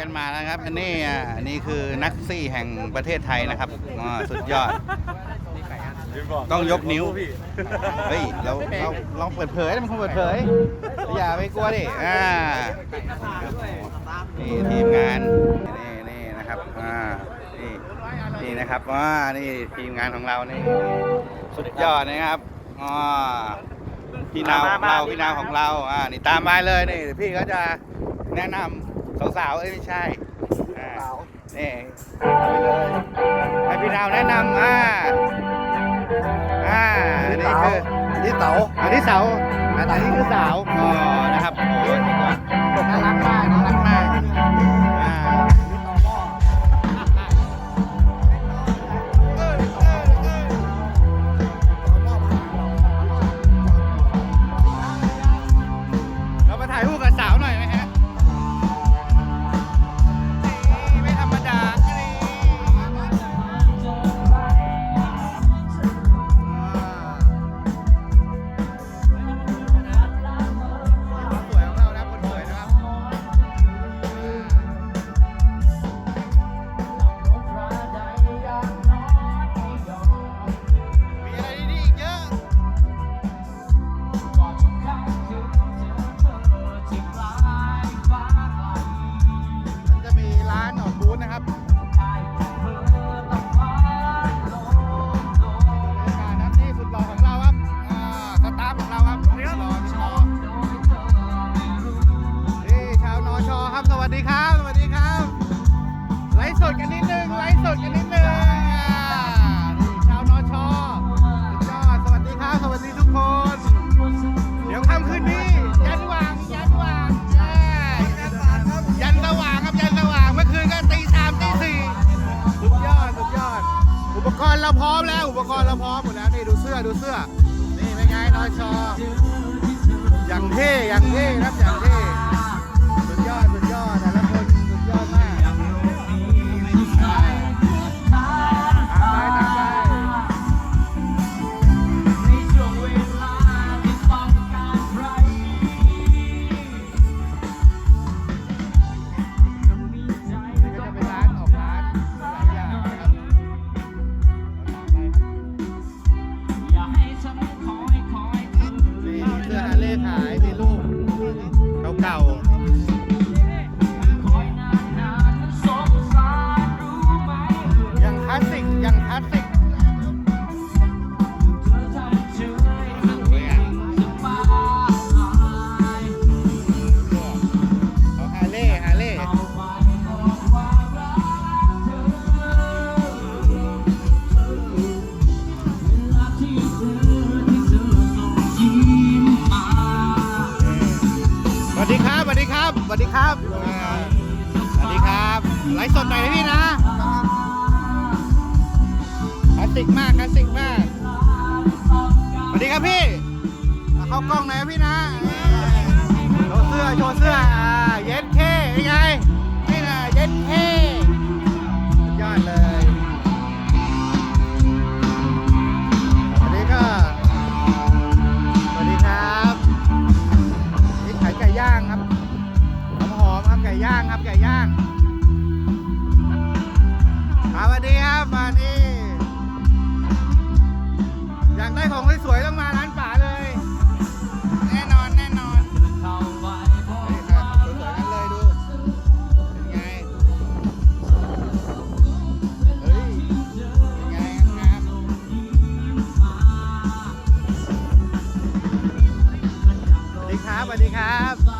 กันมานะครับ อันนี้อะอันนี้คือนักซี่แห่งประเทศไทยนะครับอ่าสุดยอด ต้องยกนิ้ว เฮ้ย เราเราลองเปิดเผยมันคงเปิดเผย อย่าไปกลัวดิ อ่า นี่ทีมงาน นี่นี่นะครับ อ่า นี่นี่นะครับอ่านี่ทีมงานของเรา นี่ สุดยอดนะครับอ่าพี่นาวของเรา พี่นาวของเรา อ่า นี่ตามมาเลย นี่เดี๋ยวพี่เขาจะแนะนำ สาวๆเอ้ยไม่ใช่อ่านี่เอาไปเลยให้พี่นาวแนะนำอ่าอ่าอันนี้คือนี่เต๋าอันนี้เสาอันนี้คือสาวอ๋อนะครับโอ้ย ปกรณ์เราพร้อมหมดแล้วนี่ดูเสื้อดูเสื้อ นี่เป็นไงนอชออย่างเท่อย่างเท่ครับอย่างเท่ สวัสดีครับ ไลฟ์สดหน่อยนะพี่นะคลาสสิกมากคลาสสิกมาก สวัสดีครับพี่เข้ากล้องหน่อยนะพี่นะโชว์เสื้อโชว์เสื้ออ่าเย็นเท่ยังไงนี่นะเย็นเท่ ย่างครับไก่ย่างครับสวัสดีครับมานี่อยากได้ของสวยๆต้องมาร้านป๋าเลย แน่นอนแน่นอนนี่ครับสวยๆกันเลยดูเป็นไงเฮ้ยเป็นไงงามๆสวัสดีครับสวัสดีครับ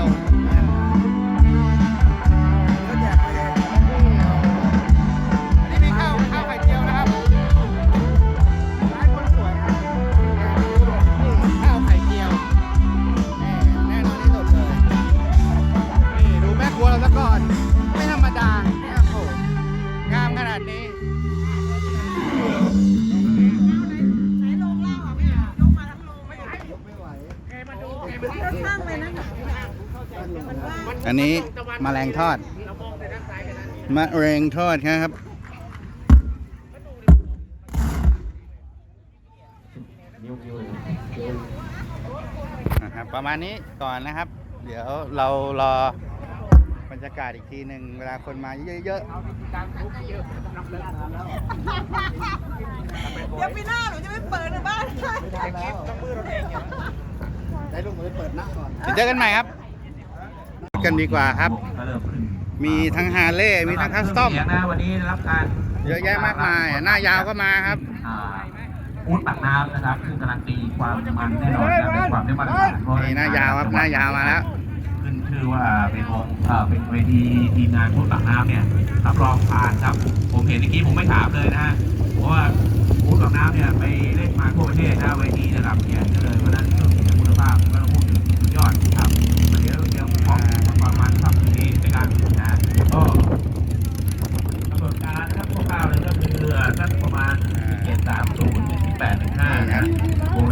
า อันนี้มแมลงทอดมะเร็งทอดครับ นะครับ ประมาณนี้ก่อนนะครับ เดี๋ยวเรารอบรรยากาศอีกทีหนึ่งเวลาคนมาเยอะเดี๋ยวปีหน้าหนูจะไปเปิดในบ้านๆ ได้ลูกมือเปิดหน้าก่อนเจอกันใหม่ครับ กันดีกว่าครับ ก็เริ่มขึ้นมีทั้งฮาร์เลย์มีทั้งคัสตอม เสียงนะวันนี้ได้รับการเยอะแยะมากมาย หน้ายาวก็มาครับ อ่าอูดปากน้ำนะครับซึ่งการันตีความมันแน่นอนนะเป็นความได้มาตรฐานเพระนี่หน้ายาวครับหน้ายาวมาแล้ว ขึ้นชื่อว่าเป็นวงเอ่อเป็นเวทีทีมงานอูดปากน้ำเนี่ยรับรองผ่านครับ ผมเห็นเมื่อกี้ผมไม่ถามเลยนะฮะเพราะว่าอูดปากน้ำเนี่ยไปเล่นมาทั่วประเทศนะเวทีระดับเนี่ยเลยเพราะฉะนั้น ดถึงสุดยอนครับเดี๋ยวเดี๋ยวขอประมาณสักทีนี้ในการนะก็กำหนดการนะครับคร่าวๆเลยก็คือสักประมาณ730ถึง815นะ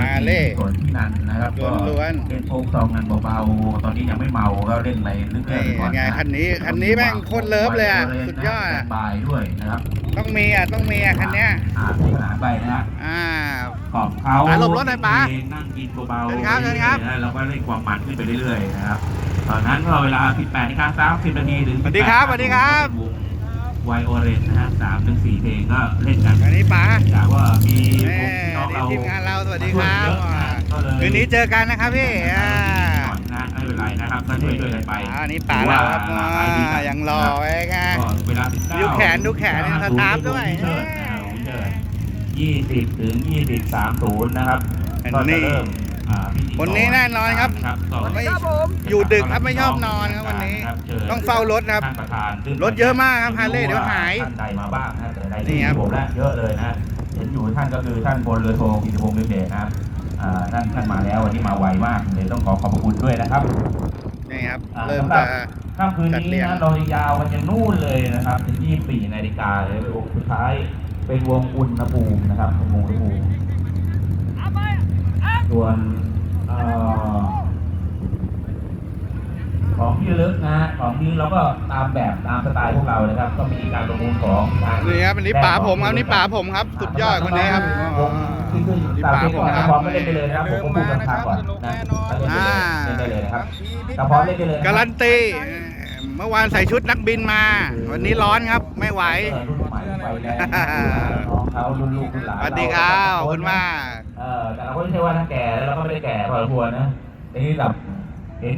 มาเล่ส่วนที่นั่นนะครับก็ล้วนๆเล่นโฟกซองกันเบาๆตอนนี้ยังไม่เมาก็เล่นอะไรเรื่อยนี่ๆก่อนไงนะคันนี้คันนี้แม่งโคตรเลิฟเลยอะสุดยอดสอะบายด้วยนะครับต้องมีอะต้องมีอะคันเนี้ยอ่ามีขนาดไปนะฮะอ่าขอบเขาป๋าหลบรถหน่อยป๋านั่งกินเบาเชิญครับเชิญครับนะแล้วก็เล่นความมันขึ้นไปเรื่อยๆนะครับตอนนั้นก็เวลา 18นาฬิกา30นาทีถึงสวัสดีครับสวัสดีครับ ไวโอเรนนะฮะสามถึงสี่เพลงก็เล่นกันอันนี้ป๋าจากว่ามีแม่พี่น้องเราทีมงานเราสวัสดีครับเยอะนะก็เลยคืนนี้เจอกันนะครับพี่อ่าก่อนนะไม่เป็นไรนะครับก็ช่วยช่วยๆกันไปอ่าอันนี้ป๋าเราครับถือว่าขายดีนะยังรอไว้ไงก็เวลา19ดูแขนดูแขนเนี่ยสตาร์ฟด้วยยี่สิบถึงยี่สิบสามศูนย์นะครับอันก็นี้จะเริ่มอ่าพิธี คนนี้แน่นอนครับครับก็ไม่ครับผมอยู่ดึกครับไม่ชอบนอนครับวันนี้ครับชิญต้องเฝ้ารถครับท่านประธานซึ่งรถเยอะมากครับ Harley เดี๋ยวหายท่านใดมาบ้างนะแต่ในนี่ที่ครับผมและเยอะเลยนะเห็นอยู่ท่านก็คือท่านพลเรือโทกิติพงศ์วิเศษนะครับอ่าท่านท่านมาแล้ววันนี้มาไวมากเลยต้องขอขอบพระคุณด้วยนะครับนี่ครับอ่าเริ่มสำหจะบค่ำคืนจัดนี้เรียงนะเราจะยาวกันยันนู่นเลยนะครับถึง24นาฬิกาเลยเป็นวงสุดท้ายเป็นวงอุณหภูมินะครับเป็นวงอุณหภูมิ ส่วนเอ่อของที่ระลึกนะฮะของที่เราก็ตามแบบตามสไตล์พวกเรานะครับ ก็มีการประมูลของทางนี่ครับอันนี้ป๋าผมครับนี่ป๋าผมครับ สุดยอดคนนี้ครับวงที่ขึ้นนี่ตามป๋าที่ผก่มอนคถ้ารับพร้อมก็เล่นไปเลยนะครับผมก็พูดราคาก่อนนะเล่นไปเลยเล่นได้เลยนะครับถ้าพร้อมเล่นไปเลยะคบการันตีเมื่อวานใส่ชุดนักบินมา วันนี้ร้อนครับ ไม่ไหวเออรุ่นใหม่ไฟแรงน้องเขารุ่นลูกรุ่นหลานสวัสดีครับขอบคุณมาก เออแต่เราก็ไม่ใช่ว่าถ้าแก่แล้วเราก็ไม่ได้แก่พอสมควรนะทีนี้แบบเห็น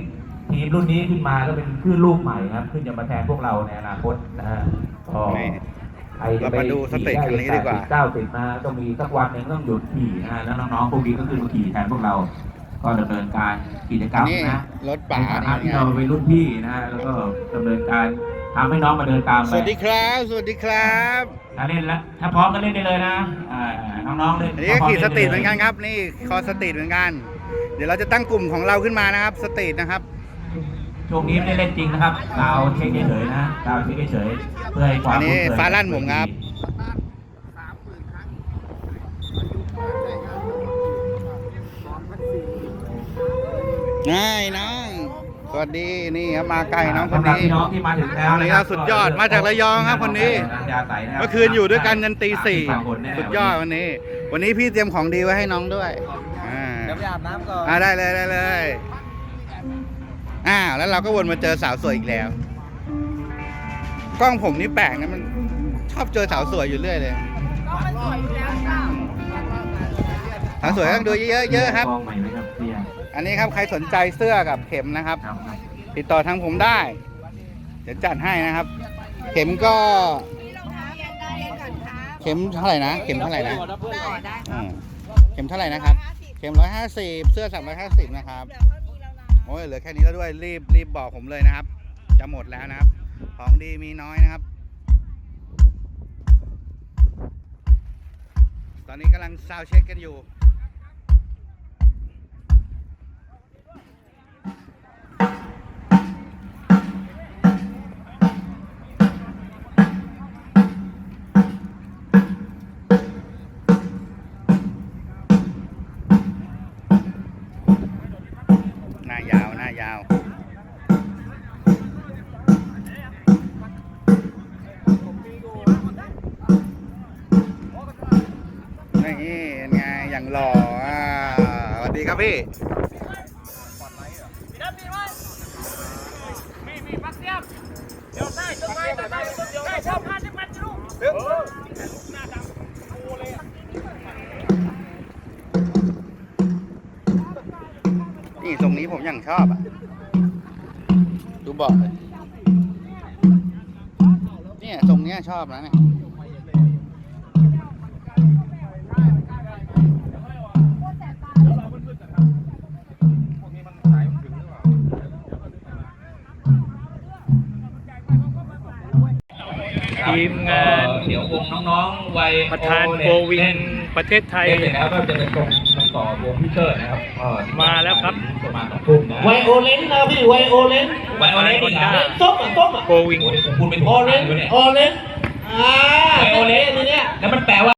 ทีมรุ่นนี้ขึ้นมาก็เป็นคลื่นลูกใหม่นะครับ ขึ้นจะมาแทนพวกเราในอนาคตนะฮะก็นี่ใครจะไปเรามาดูสเต็ปคันนี้ดีกว่าเก้าสิบมาต้องมีสักวันหนึ่งต้องหยุดขี่นะฮะแล้วน้องๆพวกนี้ก็ขึ้นมาขี่แทนพวกเรา ก็ดำเนินการกิจกรรมนี่นะรถป๋าในฐานี่นะที่ไงเราเป็นรุ่นพี่นะฮะแล้วก็ดำเนินการ ทำให้น้องมาเดินตามสไปวัสดีครับ สวัสดีครับถ้าเล่นแล้วถ้าพร้อมก็เล่นได้เลยนะอ่าน้องๆเล่นอันนี้ก็ขี่สตรีทเหมือนกันครับ นี่คอสตรีทเหมือนกัน เดี๋ยวเราจะตั้งกลุ่มของเราขึ้นมานะครับ สตรีทนะครับ ช่วงนี้ไม่ได้เล่นจริงนะครับดาวเช็คเฉยๆนะดาวเช็คเฉยๆเพื่อให้ความอันนี้คุ้เคยฟ้าลั่นผมครับง่ายน้องส วัสดีนี่ครับมาไกลน้องคนสำหรับนี้พี่น้องที่มาถึงแล้วคนนี้ะครับสุดยอดมาจากระยองครับคนนี้ยาใสนะครับเมื่อคืนอยู่ด้วยกันยันตีสี่สามคนแน่สุดยอดวันนี้ วันนี้พี่เตรียมของดีไว้ให้น้องด้วยอ่าเดี๋ยวไปอาบน้ำก่อนอ่าได้เลยได้เลยอ้าวแล้วเราก็วนมาเจอสาวสวยอีกแล้ว กล้องผมนี่แปลกนะมันชอบเจอสาวสวยอยู่เรื่อยเลยสาวสวยต้องดูเยอะๆเยอะครับกล้ องใหม่ไหมครับเสียอันนี้ครับใครสนใจเสื้อกับเข็มนะครับครับครับ ติดต่อทางผมได้ เดี๋ยวจัดให้นะครับ เข็มก็ เข็มเท่าไหร่นะ เข็มเท่าไหร่นะอืมเข็มเท่าไหร่นะครับข็มร้อยห้าสิบเสื้อสามร้อยห้าสิบนะครับเดี๋ยวเขามีแล้วนะโอ้ยเหลือแค่นี้แล้วด้วยรีบรีบบอกผมเลยนะครับ จะหมดแล้วนะครับ ของดีมีน้อยนะครับ ตอนนี้กำลังซาวด์เช็คกันอยู่ นี่เป็นไงอย่างหล่ออ่าสวัสดีครับพี่นี่ทรงนี้ผมอย่างชอบอะ ดูเบอกเลยเนี่ยทรงเนี้ยชอบนะเนี่ย ทีมงานเดี๋ยววงน้องๆวัยประธานโอโกวิเล่นนประเทศไทยเล่นเสร็จแล้วก็จะเป็นตรงตรงต่อวงพิเชอร์นะครับก็มาแล้วครับประมาณสองทุ่มนะไวโอเลนนะพี่ไวโอเลนไวโอเลนไวโอเลนเหรอส้มอะส้มอะโกวิงโอ้ยผมพูดเป็นโอเลนเลยเนี่ยโอเลนอ่าไวโอเลนนี่เนี่ยแล้วมันแปลว่า